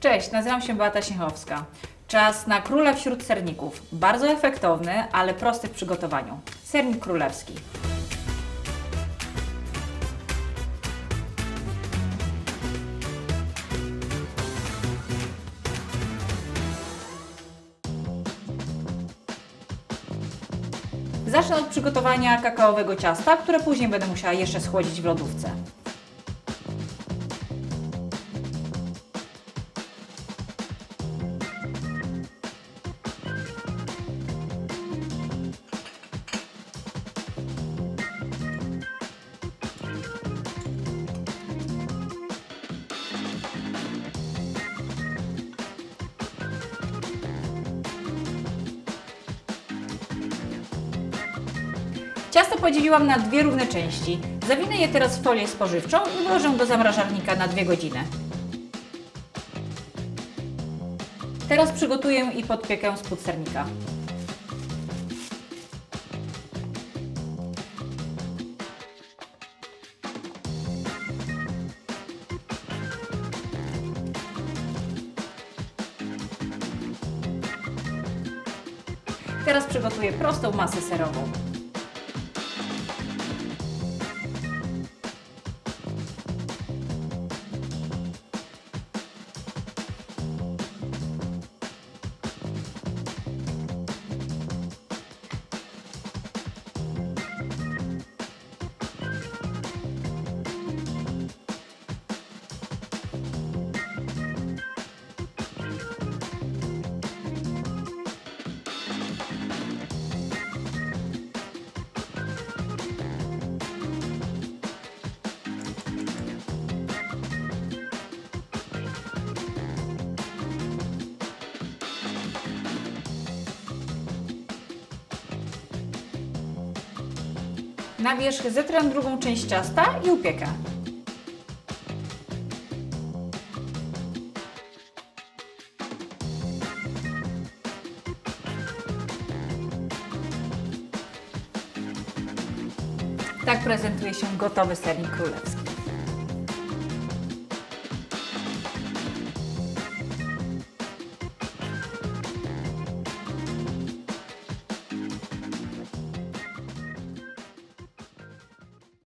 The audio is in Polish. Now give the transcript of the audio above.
Cześć, nazywam się Beata Siechowska. Czas na króla wśród serników. Bardzo efektowny, ale prosty w przygotowaniu. Sernik królewski. Zacznę od przygotowania kakaowego ciasta, które później będę musiała jeszcze schłodzić w lodówce. Ciasto podzieliłam na dwie równe części. Zawinę je teraz w folię spożywczą i włożę do zamrażarnika na dwie godziny. Teraz przygotuję i podpiekę spód sernika. Teraz przygotuję prostą masę serową. Na wierzch zetrę drugą część ciasta i upiekę. Tak prezentuje się gotowy sernik królewski.